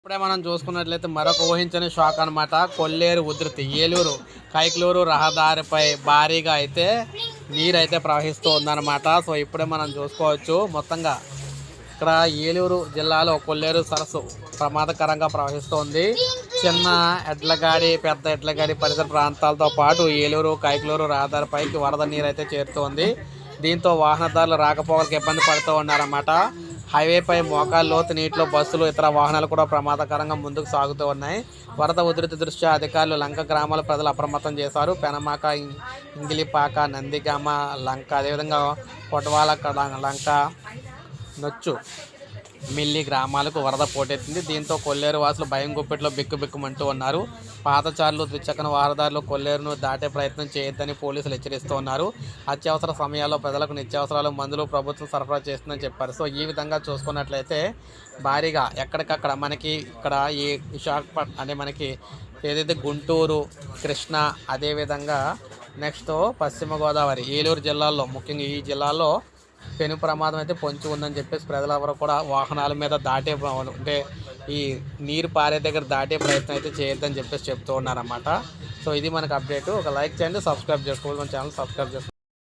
ఇప్పుడే మనం చూసుకున్నట్లయితే మరొక ఊహించని షాక్ అన్నమాట. కొల్లేరు ఉధృతి ఏలూరు కైక్లూరు రహదారిపై భారీగా అయితే నీరు అయితే ప్రవహిస్తూ ఉందన్నమాట. సో ఇప్పుడే మనం చూసుకోవచ్చు. మొత్తంగా ఇక్కడ ఏలూరు జిల్లాలో కొల్లేరు సరస్సు ప్రమాదకరంగా ప్రవహిస్తోంది. చిన్న ఎడ్లగాడి పెద్ద ఎడ్లగాడి పరిసర ప్రాంతాలతో పాటు ఏలూరు కైక్లూరు రహదారిపైకి వరద నీరు అయితే చేరుతోంది. దీంతో వాహనదారులు రాకపోకలకు ఇబ్బంది పడుతూ ఉన్నారన్నమాట. హైవేపై మోకాలు లోతు నీటిలో బస్సులు ఇతర వాహనాలు కూడా ప్రమాదకరంగా ముందుకు సాగుతూ ఉన్నాయి. వరద ఉధృతి దృష్ట్యా అధికారులు లంక గ్రామాల ప్రజలు అప్రమత్తం చేశారు. పెనమాక ఇంగిలిపాక నందిగామ లంక అదేవిధంగా కొటవాల కడ- లంక నొచ్చు మిల్లి గ్రామాలకు వరద పోటెత్తింది. దీంతో కొల్లేరు వాసులు భయం గుప్పెట్లో బిక్కుబిక్కుమంటూ ఉన్నారు. పాతచారులు ద్విచక్ర వాహనదారులు కొల్లేరును దాటే ప్రయత్నం చేయొద్దని పోలీసులు హెచ్చరిస్తూ ఉన్నారు. అత్యవసర సమయాల్లో ప్రజలకు నిత్యావసరాలు మందులు ప్రభుత్వం సరఫరా చేస్తుందని చెప్పారు. సో ఈ విధంగా చూసుకున్నట్లయితే భారీగా ఎక్కడికక్కడ మనకి ఇక్కడ ఈ విశాఖపట్నం అంటే మనకి ఏదైతే గుంటూరు కృష్ణా అదేవిధంగా నెక్స్ట్ పశ్చిమ గోదావరి ఏలూరు జిల్లాల్లో ముఖ్యంగా ఈ జిల్లాల్లో పెను ప్రమాదం అయితే పొంచి ఉందని చెప్పేసి ప్రజలెవరూ కూడా వాహనాల మీద దాటే అంటే ఈ నీరు పారే దగ్గర దాటే ప్రయత్నం అయితే చేయొద్దని చెప్పేసి చెప్తూ ఉన్నారన్నమాట. సో ఇది మనకు అప్డేట్. ఒక లైక్ చేయండి సబ్స్క్రైబ్ చేసుకోవాలి మన ఛానల్ సబ్స్క్రైబ్ చేసుకోండి.